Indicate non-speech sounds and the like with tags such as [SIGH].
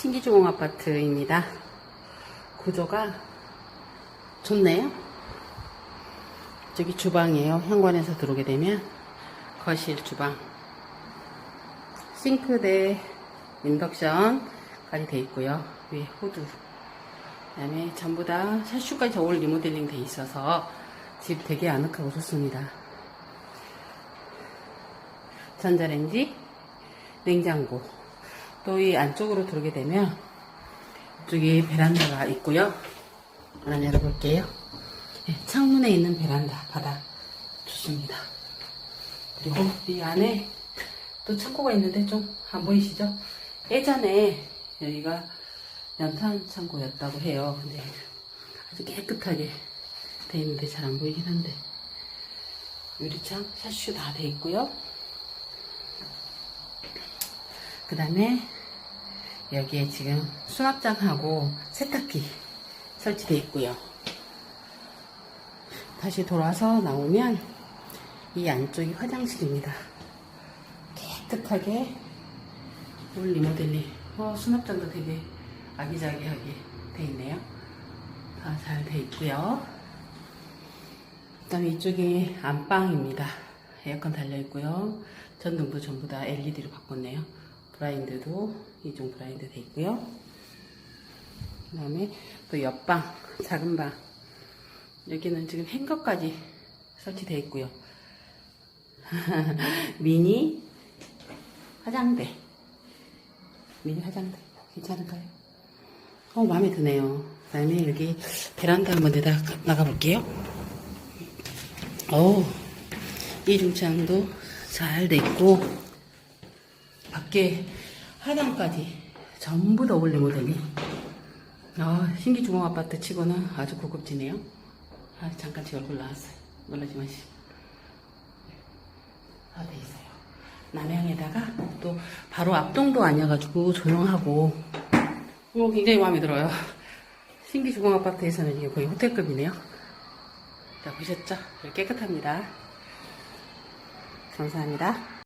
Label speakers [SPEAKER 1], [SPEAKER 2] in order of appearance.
[SPEAKER 1] 신기주공 아파트입니다. 구조가 좋네요. 저기 주방이에요. 현관에서 들어오게 되면 거실 주방. 싱크대, 인덕션까지 돼 있고요. 위에 호두. 그다음에 전부 다 샤슈까지 올 리모델링 돼 있어서 집 되게 아늑하고 좋습니다. 전자레인지, 냉장고. 또 이 안쪽으로 들어오게 되면 이쪽에 베란다가 있고요. 하나 열어볼게요. 네, 창문에 있는 베란다, 바닥 좋습니다. 그리고 이 안에 또 창고가 있는데 좀 안 보이시죠? 예전에 여기가 연탄 창고였다고 해요. 근데 아주 깨끗하게 돼 있는데 잘 안 보이긴 한데 유리창 샤슈 다 돼 있고요. 그 다음에 여기에 지금 수납장하고 세탁기 설치되어 있고요. 다시 돌아서 나오면 이 안쪽이 화장실입니다. 깨끗하게 올 리모델링. 어, 수납장도 되게 아기자기하게 돼 있네요. 다 잘 돼 있고요. 그 다음에 이쪽이 안방입니다. 에어컨 달려 있고요. 전등도 전부 다 LED로 바꿨네요. 브라인드도 이중 브라인드 돼 있고요. 그 다음에 또 옆방, 작은 방. 여기는 지금 행거까지 설치되어 있고요. [LAUGHS] 미니 화장대. 미니 화장대. 괜찮을까요? 어, 마음에 드네요. 그 다음에 여기 베란다 한번 내다 나가볼게요. 어우, 이중창도 잘 돼 있고, 밖에 하단까지 전부 다 올리 모델이. 아, 신기주공 아파트 치고는 아주 고급지네요. 아, 잠깐 제 얼굴 나왔어요. 놀라지 마시고. 다돼 있어요. 남향에다가 또 바로 앞동도 아니어가지고 조용하고, 어, 굉장히 마음에 들어요. 신기주공 아파트에서는 이게 거의 호텔급이네요. 자, 보셨죠? 깨끗합니다. 감사합니다.